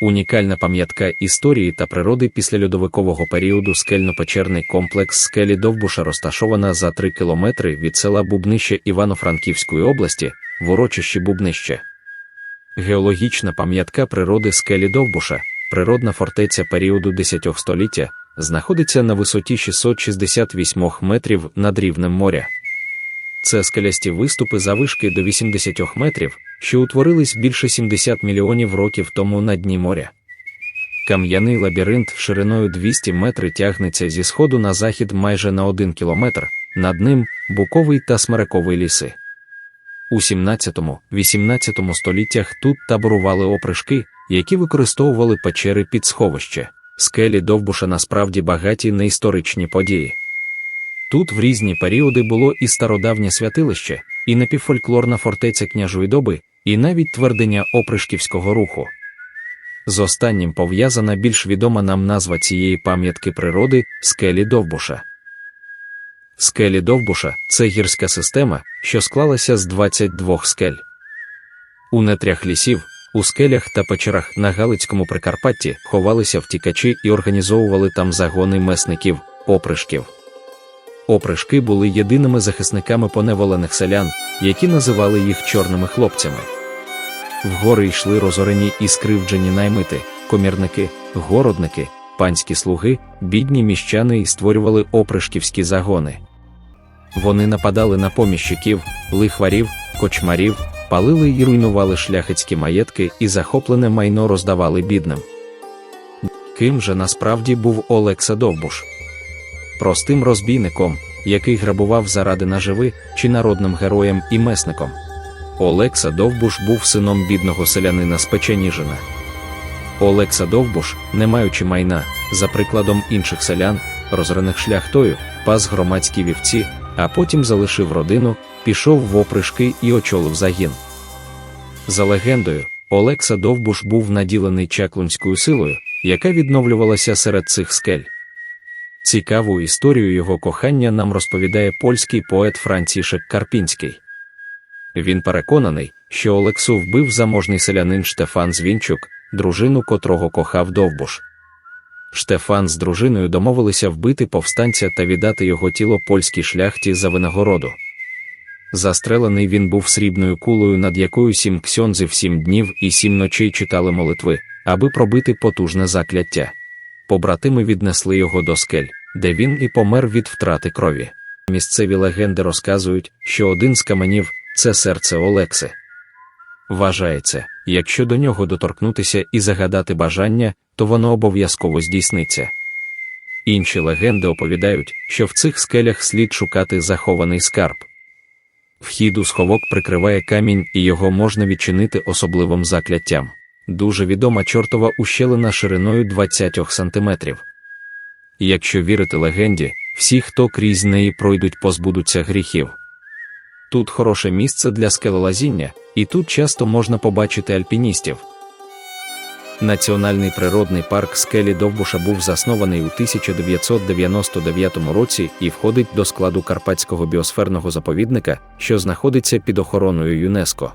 унікальна пам'ятка історії та природи післяльодовикового періоду скельно-печерний комплекс скелі Довбуша розташована за 3 кілометри від села Бубнище Івано-Франківської області, в Бубнище. Геологічна пам'ятка природи скелі Довбуша, природна фортеця періоду 10 століття, знаходиться на висоті 668 метрів над рівнем моря. Це скелясті виступи завишки до 80 метрів, що утворились більше 70 мільйонів років тому на дні моря. Кам'яний лабіринт шириною 200 метрів тягнеться зі сходу на захід майже на 1 кілометр, над ним буковий та смерековий ліси. У 17-18 століттях тут таборували опришки, які використовували печери під сховище. Скелі Довбуша насправді багаті на історичні події. Тут в різні періоди було і стародавнє святилище, і напівфольклорна фортеця княжої доби, і навіть твердиня опришківського руху. З останнім пов'язана більш відома нам назва цієї пам'ятки природи скелі Довбуша. Скелі Довбуша це гірська система, що склалася з 22 скель. У нетрях лісів, у скелях та печерах на Галицькому Прикарпатті ховалися втікачі і організовували там загони месників, опришків. Опришки були єдиними захисниками поневолених селян, які називали їх чорними хлопцями. Вгори йшли розорені і скривджені наймити, комірники, городники, панські слуги, бідні міщани і створювали опришківські загони. Вони нападали на поміщиків, лихварів, кочмарів, палили і руйнували шляхетські маєтки і захоплене майно роздавали бідним. Ким же насправді був Олекса Довбуш? Простим розбійником, який грабував заради наживи, чи народним героєм і месником. Олекса Довбуш був сином бідного селянина з Печеніжина. Олекса Довбуш, не маючи майна, за прикладом інших селян, розорених шляхтою, пас громадські вівці, а потім залишив родину, пішов в опришки і очолив загін. За легендою, Олекса Довбуш був наділений чаклунською силою, яка відновлювалася серед цих скель. Цікаву історію його кохання нам розповідає польський поет Францішек Карпінський. Він переконаний, що Олексу вбив заможний селянин Штефан Звінчук, дружину котрого кохав Довбуш. Штефан з дружиною домовилися вбити повстанця та віддати його тіло польській шляхті за винагороду. Застрелений він був срібною кулею, над якою сім ксьонзів сім днів і сім ночей читали молитви, аби пробити потужне закляття. Побратими віднесли його до скель, де він і помер від втрати крові. Місцеві легенди розказують, що один з каменів це серце Олекси. Вважається, якщо до нього доторкнутися і загадати бажання, то воно обов'язково здійсниться. Інші легенди оповідають, що в цих скелях слід шукати захований скарб. Вхід у сховок прикриває камінь і його можна відчинити особливим закляттям. Дуже відома чортова ущелина шириною 20 сантиметрів. Якщо вірити легенді, всі, хто крізь неї пройдуть, позбудуться гріхів. Тут хороше місце для скелелазіння, і тут часто можна побачити альпіністів. Національний природний парк скелі Довбуша був заснований у 1999 році і входить до складу Карпатського біосферного заповідника, що знаходиться під охороною ЮНЕСКО.